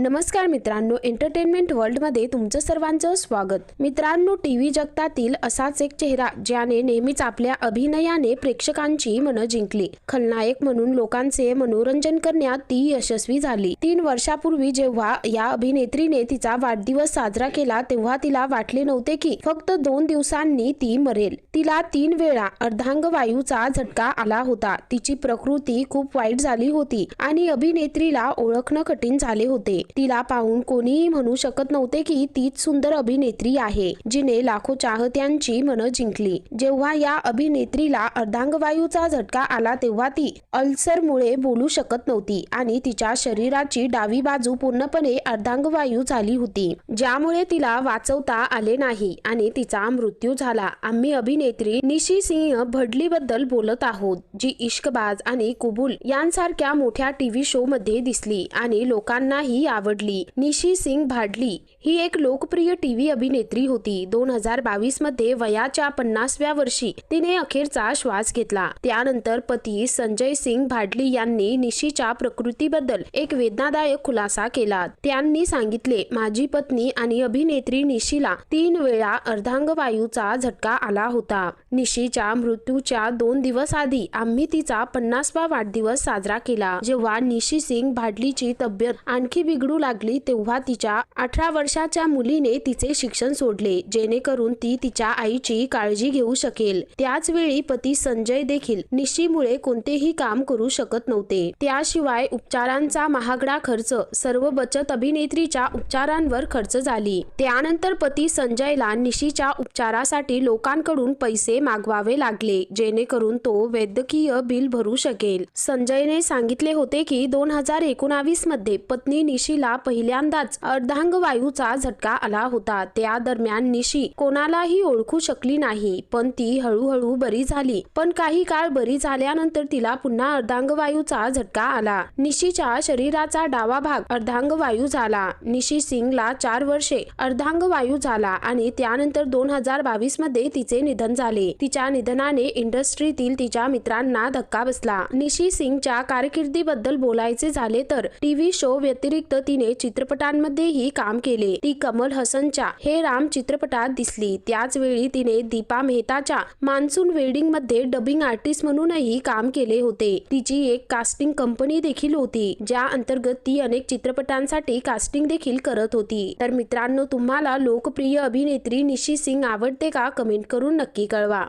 नमस्कार मित्रांनो एंटरटेनमेंट वर्ल्डमध्ये तुमचं सर्वांचं स्वागत. मित्रांनो टी व्ही जगतातील असाच एक चेहरा ज्याने नेहमीच आपल्या अभिनयाने प्रेक्षकांची मनं जिंकली. खलनायक म्हणून लोकांचे मनोरंजन करण्यात ती यशस्वी झाली. तीन वर्षापूर्वी जेव्हा या अभिनेत्रीने तिचा वाढदिवस साजरा केला तेव्हा तिला वाटले नव्हते की फक्त दोन दिवसांनी ती मरेल. तिला तीन वेळा अर्धांगवायूचा झटका आला होता. तिची प्रकृती खूप वाईट झाली होती आणि अभिनेत्रीला ओळखणं कठीण झाले होते. तिला पाहून कोणीही म्हणू शकत नव्हते की तीच सुंदर अभिनेत्री आहे जिने लाखो चाहत्यांची मनं जिंकली. जेव्हा या अभिनेत्रीला अर्धांगवायूचा झटका आला तेव्हा ती अल्सरमुळे बोलू शकत नव्हती आणि तिच्या शरीराची डावी बाजू पूर्णपणे अर्धांगवायू झाली होती ज्यामुळे तिला वाचवता आले नाही आणि तिचा मृत्यू झाला. आम्ही अभिनेत्री निशी सिंह भडली बद्दल बोलत आहोत जी इश्कबाज आणि कुबुल यांसारख्या मोठ्या टीव्ही शो मध्ये दिसली आणि लोकांनाही आवडली. निशी सिंग भाडली ही एक लोकप्रिय टीव्ही अभिनेत्री होती. दोन हजार बावीसमध्ये वयाच्या पन्नासव्या वर्षी तिने अखेरचा श्वास घेतला. त्यानंतर पती संजय सिंग भाडली यांनी निशीच्या प्रकृतीबद्दल एक वेदनादायक खुलासा केला. त्यांनी सांगितले माझी पत्नी आणि अभिनेत्री निशीला तीन वेळा अर्धांगवायूचा झटका आला होता. निशीच्या मृत्यूच्या दोन दिवस आधी आम्ही तिचा पन्नासवा वाढदिवस साजरा केला. जेव्हा निशी सिंग भाडलीची तब्येत आणखी बिघडू लागली तेव्हा तिच्या अठरा वर्षाच्या मुलीने तिचे शिक्षण सोडले जेणेकरून ती तिच्या आईची काळजी घेऊ शकेल. त्याच वेळी पती संजय देखील निशीमुळे कोणतेही काम करू शकत नव्हते. त्याशिवाय उपचारांचा महागडा खर्च सर्व बचत अभिनेत्रीच्या उपचारांवर खर्च झाली. त्यानंतर पती संजयला निशीच्या उपचारासाठी लोकांकडून पैसे मागवावे लागले जेणेकरून तो वैद्यकीय बिल भरू शकेल. संजयने सांगितले होते की दोन हजार एकोणावीसमध्ये पत्नी निशीला पहिल्यांदाच अर्धांगवायूचा झटका आला होता. त्या दरम्यान निशी कोणालाही ओळखू शकली नाही पण ती हळूहळू बरी झाली. पण काही काळ बरी झाल्यानंतर तिला पुन्हा अर्धांगवायूचा झटका आला. निशीच्या शरीराचा डावा भाग अर्धांगवायू झाला. निशी सिंगला चार वर्षे अर्धांगवायू झाला आणि त्यानंतर दोन हजार बावीसमध्ये तिचे निधन झाले. तिच्या निधनाने इंडस्ट्रीतील तिच्या मित्रांना धक्का बसला. निशी सिंगच्या कारकिर्दीबद्दल बोलायचे झाले तर टीव्ही शो व्यतिरिक्त तिने चित्रपटांमध्येही काम केले. ती कमल हसनच्या हे राम चित्रपटात दिसली. त्याच वेळी तिने दीपा मेहताच्या मान्सून वेडिंगमध्ये डबिंग आर्टिस्ट म्हणूनही काम केले होते. तिची एक कास्टिंग कंपनी देखील होती ज्या अंतर्गत ती अनेक चित्रपटांसाठी कास्टिंग देखील करत होती. तर मित्रांनो तुम्हाला लोकप्रिय अभिनेत्री निशी सिंग आवडते का? कमेंट करून नक्की कळवा.